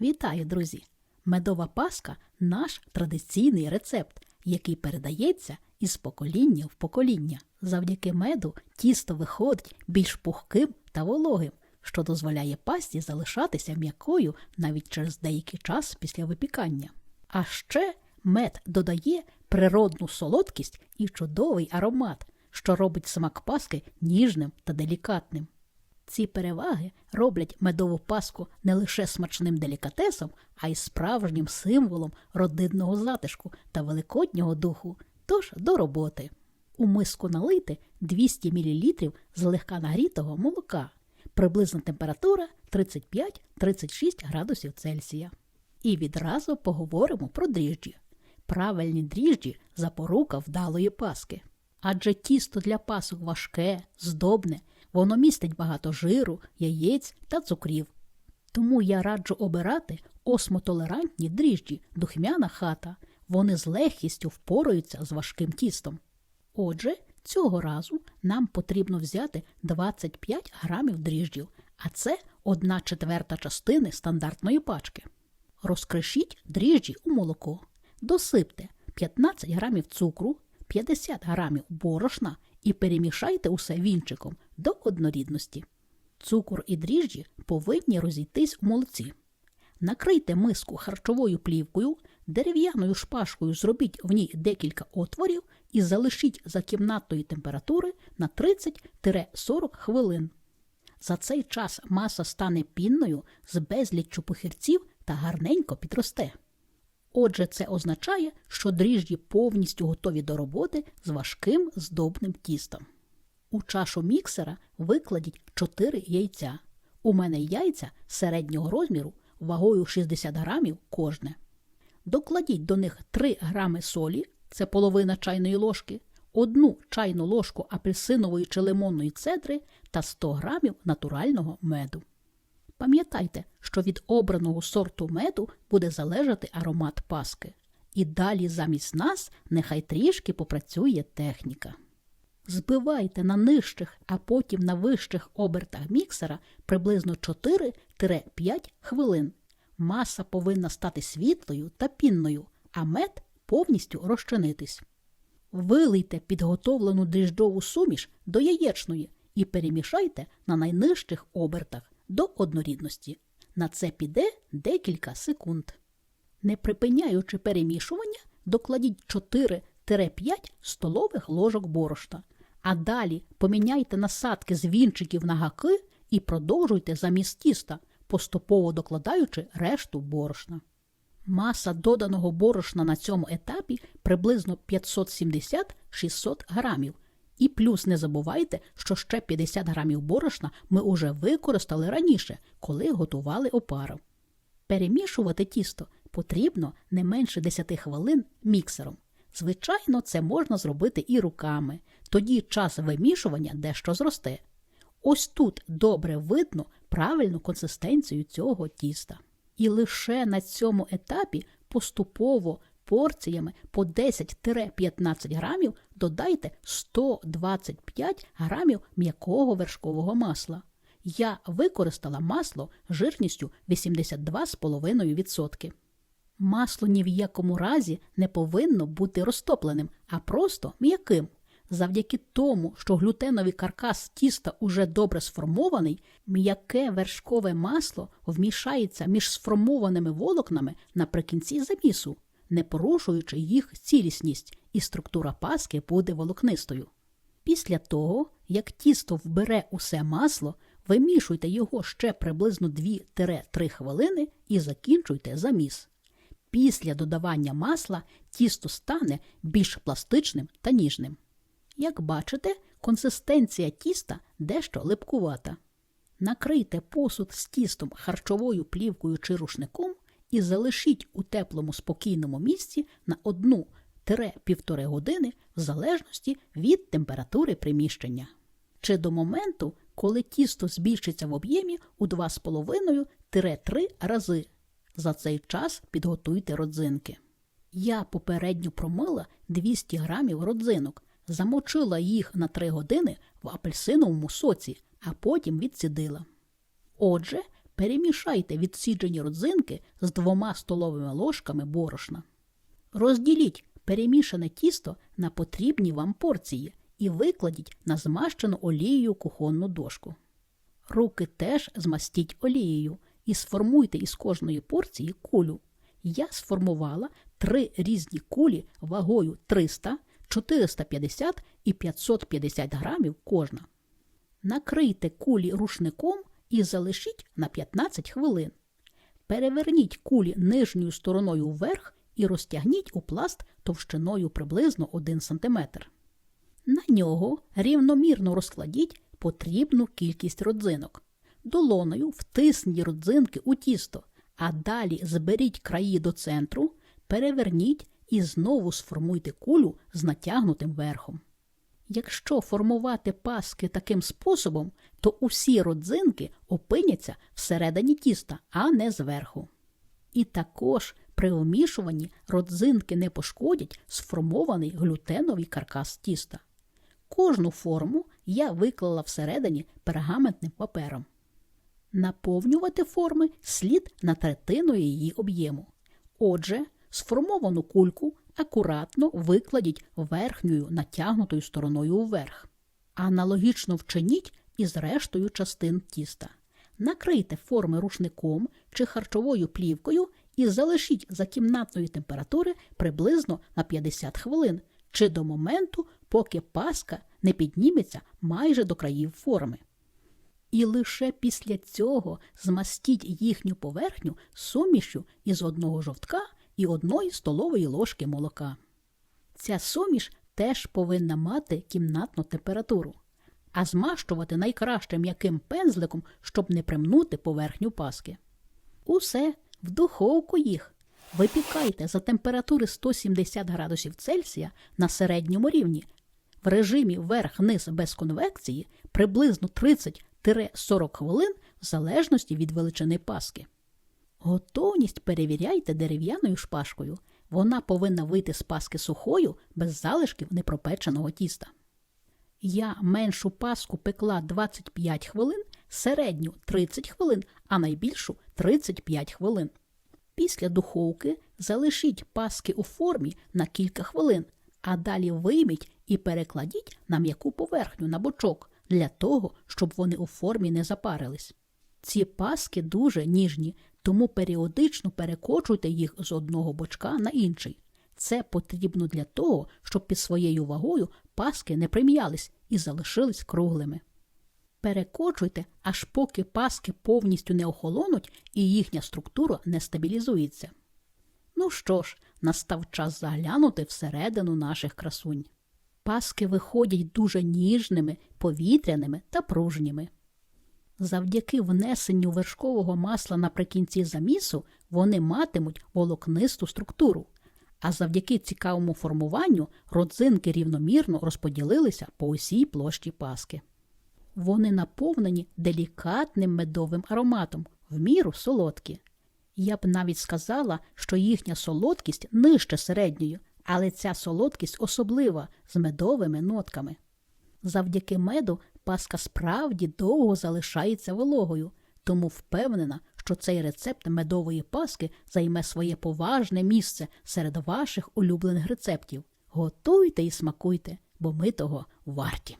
Вітаю, друзі! Медова паска наш традиційний рецепт, який передається із покоління в покоління. Завдяки меду тісто виходить більш пухким та вологим, що дозволяє пасті залишатися м'якою навіть через деякий час після випікання. А ще мед додає природну солодкість і чудовий аромат, що робить смак паски ніжним та делікатним. Ці переваги роблять медову паску не лише смачним делікатесом, а й справжнім символом родинного затишку та великоднього духу. Тож до роботи. У миску налити 200 мл злегка нагрітого молока, приблизна температура 35-36 градусів Цельсія. І відразу поговоримо про дріжджі. Правильні дріжджі запорука вдалої паски. Адже тісто для пасок важке, здобне, воно містить багато жиру, яєць та цукрів. Тому я раджу обирати осмотолерантні дріжджі, духмяна хата. Вони з легкістю впораються з важким тістом. Отже, цього разу нам потрібно взяти 25 грамів дріжджів, а це 1 четверта частини стандартної пачки. Розкришіть дріжджі у молоко, досипте 15 грамів цукру, 50 грамів борошна і перемішайте усе вінчиком до однорідності. Цукор і дріжджі повинні розійтись у молоці. Накрийте миску харчовою плівкою, дерев'яною шпажкою зробіть в ній декілька отворів і залишіть за кімнатної температури на 30-40 хвилин. За цей час маса стане пінною з безліччю похирців та гарненько підросте. Отже, це означає, що дріжджі повністю готові до роботи з важким здобним тістом. У чашу міксера викладіть 4 яйця. У мене яйця середнього розміру вагою 60 грамів кожне. Докладіть до них 3 грами солі, це половина чайної ложки, одну чайну ложку апельсинової чи лимонної цедри та 100 грамів натурального меду. Пам'ятайте, що від обраного сорту меду буде залежати аромат паски. І далі замість нас нехай трішки попрацює техніка. Збивайте на нижчих, а потім на вищих обертах міксера приблизно 4-5 хвилин. Маса повинна стати світлою та пінною, а мед повністю розчинитись. Вилийте підготовлену дріжджову суміш до яєчної і перемішайте на найнижчих обертах до однорідності. На це піде декілька секунд. Не припиняючи перемішування, докладіть 4-5 столових ложок борошна, а далі поміняйте насадки з вінчиків на гаки і продовжуйте замість тіста, поступово докладаючи решту борошна. Маса доданого борошна на цьому етапі приблизно 570-600 грамів. І плюс не забувайте, що ще 50 грамів борошна ми уже використали раніше, коли готували опару. Перемішувати тісто потрібно не менше 10 хвилин міксером. Звичайно, це можна зробити і руками, тоді час вимішування дещо зросте. Ось тут добре видно правильну консистенцію цього тіста. І лише на цьому етапі поступово порціями по 10-15 грамів додайте 125 грамів м'якого вершкового масла. Я використала масло жирністю 82,5%. Масло ні в якому разі не повинно бути розтопленим, а просто м'яким. Завдяки тому, що глютеновий каркас тіста уже добре сформований, м'яке вершкове масло вмішається між сформованими волокнами наприкінці замісу, не порушуючи їх цілісність, і структура паски буде волокнистою. Після того, як тісто вбере усе масло, вимішуйте його ще приблизно 2-3 хвилини і закінчуйте заміс. Після додавання масла тісто стане більш пластичним та ніжним. Як бачите, консистенція тіста дещо липкувата. Накрийте посуд з тістом харчовою плівкою чи рушником і залишіть у теплому спокійному місці на 1-1,5 години в залежності від температури приміщення. Чи до моменту, коли тісто збільшиться в об'ємі у 2,5-3 рази. За цей час підготуйте родзинки. Я попередньо промила 200 грамів родзинок, замочила їх на 3 години в апельсиновому соці, а потім відсідила. Отже, Перемішайте відсіджені родзинки з двома столовими ложками борошна. Розділіть перемішане тісто на потрібні вам порції і викладіть на змащену олією кухонну дошку. Руки теж змастіть олією і сформуйте із кожної порції кулю. Я сформувала три різні кулі вагою 300, 450 і 550 грамів кожна. Накрийте кулі рушником і залишіть на 15 хвилин. Переверніть кулі нижньою стороною вверх і розтягніть у пласт товщиною приблизно 1 см. На нього рівномірно розкладіть потрібну кількість родзинок. Долоною втисніть родзинки у тісто, а далі зберіть краї до центру, переверніть і знову сформуйте кулю з натягнутим верхом. Якщо формувати паски таким способом, то усі родзинки опиняться всередині тіста, а не зверху. І також при омішуванні родзинки не пошкодять сформований глютеновий каркас тіста. Кожну форму я виклала всередині пергаментним папером. Наповнювати форми слід на третину її об'єму. Отже, сформовану кульку акуратно викладіть верхньою натягнутою стороною вверх. Аналогічно вчиніть із рештою частин тіста. Накрийте форми рушником чи харчовою плівкою і залишіть за кімнатної температури приблизно на 50 хвилин чи до моменту, поки паска не підніметься майже до країв форми. І лише після цього змастіть їхню поверхню сумішю із одного жовтка і одної столової ложки молока. Ця суміш теж повинна мати кімнатну температуру, а змащувати найкраще м'яким пензликом, щоб не примнути поверхню паски. Усе в духовку їх. Випікайте за температури 170 градусів Цельсія на середньому рівні в режимі верх-низ без конвекції приблизно 30-40 хвилин в залежності від величини паски. Готовність перевіряйте дерев'яною шпажкою. Вона повинна вийти з паски сухою без залишків непропеченого тіста. Я меншу паску пекла 25 хвилин, середню 30 хвилин, а найбільшу 35 хвилин. Після духовки залишіть паски у формі на кілька хвилин, а далі вийміть і перекладіть на м'яку поверхню на бочок для того, щоб вони у формі не запарились. Ці паски дуже ніжні, тому періодично перекочуйте їх з одного бочка на інший. Це потрібно для того, щоб під своєю вагою паски не прим'ялись і залишились круглими. Перекочуйте, аж поки паски повністю не охолонуть і їхня структура не стабілізується. Ну що ж, настав час заглянути всередину наших красунь. Паски виходять дуже ніжними, повітряними та пружніми. Завдяки внесенню вершкового масла наприкінці замісу вони матимуть волокнисту структуру, а завдяки цікавому формуванню родзинки рівномірно розподілилися по усій площі паски. Вони наповнені делікатним медовим ароматом, в міру солодкі. Я б навіть сказала, що їхня солодкість нижче середньої, але ця солодкість особлива з медовими нотками. Завдяки меду паска справді довго залишається вологою, тому впевнена, що цей рецепт медової паски займе своє поважне місце серед ваших улюблених рецептів. Готуйте і смакуйте, бо ми того варті.